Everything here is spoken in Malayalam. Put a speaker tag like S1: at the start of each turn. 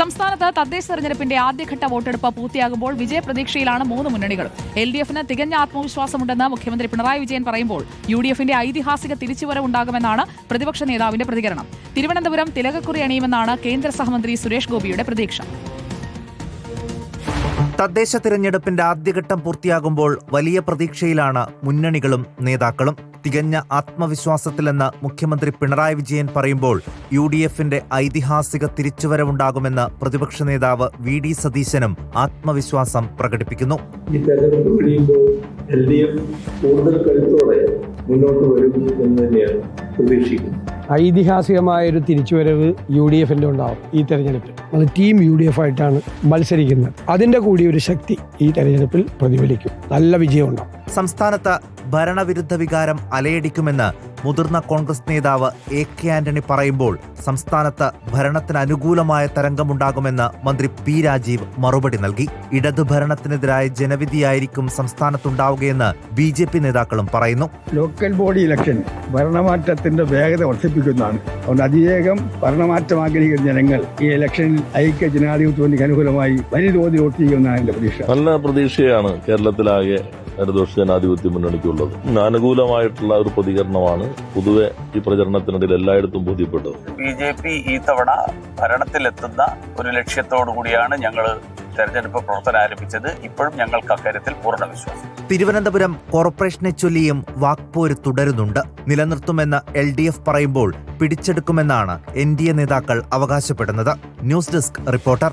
S1: സംസ്ഥാനത്ത് തദ്ദേശ തെരഞ്ഞെടുപ്പിന്റെ ആദ്യഘട്ട വോട്ടെടുപ്പ് പൂർത്തിയാകുമ്പോൾ വിജയപ്രതീക്ഷയിലാണ് മൂന്ന് മുന്നണികൾ. എൽ ഡി എഫിന് തികഞ്ഞ ആത്മവിശ്വാസമുണ്ടെന്ന് മുഖ്യമന്ത്രി പിണറായി വിജയൻ പറയുമ്പോൾ യു ഡി എഫിന്റെ ഐതിഹാസിക തിരിച്ചുവരവുണ്ടാകുമെന്നാണ് പ്രതിപക്ഷ നേതാവിന്റെ പ്രതികരണം. തിരുവനന്തപുരം തിലകക്കുറി അണിയുമെന്നാണ് കേന്ദ്ര സഹമന്ത്രി സുരേഷ് ഗോപിയുടെ പ്രതീക്ഷ.
S2: തദ്ദേശ തിരഞ്ഞെടുപ്പിന്റെ ആദ്യഘട്ടം പൂർത്തിയാകുമ്പോൾ വലിയ പ്രതീക്ഷയിലാണ് മുന്നണികളും നേതാക്കളും. തികഞ്ഞ ആത്മവിശ്വാസത്തിലെന്ന് മുഖ്യമന്ത്രി പിണറായി വിജയൻ പറയുമ്പോൾ യു ഡി എഫിന്റെ ഐതിഹാസിക തിരിച്ചുവരവുണ്ടാകുമെന്ന് പ്രതിപക്ഷ നേതാവ് വി ഡി സതീശനും ആത്മവിശ്വാസം പ്രകടിപ്പിക്കുന്നു.
S3: ഈ തെരഞ്ഞെടുപ്പ് കഴിയുമ്പോൾ എൽ ഡി എഫ് കൂടുതൽ കരുത്തോടെ മുന്നോട്ട് വരും എന്ന് തന്നെയാണ് പ്രതീക്ഷിക്കുന്നത്.
S4: ഐതിഹാസികമായൊരു തിരിച്ചുവരവ് യു ഡി എഫിന്റെ ഉണ്ടാവും ഈ തെരഞ്ഞെടുപ്പിൽ. അത് ടീം യു ഡി എഫ് ആയിട്ടാണ് മത്സരിക്കുന്നത്. അതിന്റെ കൂടി ഒരു ശക്തി ഈ തെരഞ്ഞെടുപ്പിൽ പ്രതിഫലിക്കും. നല്ല വിജയമുണ്ടാവും.
S2: സംസ്ഥാനത്ത് ഭരണവിരുദ്ധ വികാരം അലയടിക്കുമെന്ന് മുതിർന്ന കോൺഗ്രസ് നേതാവ് എ കെ ആന്റണി പറയുമ്പോൾ സംസ്ഥാനത്ത് ഭരണത്തിന് അനുകൂലമായ തരംഗമുണ്ടാകുമെന്ന് മന്ത്രി പി രാജീവ് മറുപടി നൽകി. ഇടതു ഭരണത്തിനെതിരായ ജനവിധിയായിരിക്കും സംസ്ഥാനത്തുണ്ടാവുകയെന്ന് ബി ജെ പി നേതാക്കളും പറയുന്നു.
S5: ലോക്കൽ ബോഡി ഇലക്ഷൻ ഭരണമാറ്റത്തിന്റെ വേഗത വർദ്ധിപ്പിക്കുന്നതാണ്. അതുകൊണ്ട് അതിവേഗം ഭരണമാറ്റം ആഗ്രഹിക്കുന്ന ജനങ്ങൾ ഈ ഇലക്ഷനിൽ ഐക്യ ജനാധിപത്യത്തിന് അനുകൂലമായി വലിയ തോതിൽ വോട്ട് ചെയ്യുമെന്നാണ് എന്റെ പ്രതീക്ഷ.
S6: നല്ല പ്രതീക്ഷയാണ് കേരളത്തിലാകെ ഇടതുപക്ഷ ജനാധിപത്യ മുന്നണിക്കുള്ളത്. അനുകൂലമായിട്ടുള്ള ഒരു പ്രതികരണമാണ് പൊതുവെ ഈ പ്രചരണത്തിനിടയിൽ എല്ലായിടത്തും ബോധ്യപ്പെട്ടത്.
S7: ബി ജെ പി ഈ തവണ ഭരണത്തിലെത്തുന്ന ഒരു ലക്ഷ്യത്തോടു കൂടിയാണ് ഞങ്ങൾ തെരഞ്ഞെടുപ്പ് പ്രവർത്തനം ആരംഭിച്ചത് ഇപ്പോഴും ഞങ്ങൾക്ക് അക്കാര്യത്തിൽ പൂർണ വിശ്വാസം.
S2: തിരുവനന്തപുരം കോർപ്പറേഷനെ ചൊല്ലിയും വാക്പോര് തുടരുന്നുണ്ട്. നിലനിർത്തുമെന്ന് എൽ ഡി എഫ് പറയുമ്പോൾ പിടിച്ചെടുക്കുമെന്നാണ് എൻ ഡി എ നേതാക്കൾ അവകാശപ്പെടുന്നത്. News desk reporter.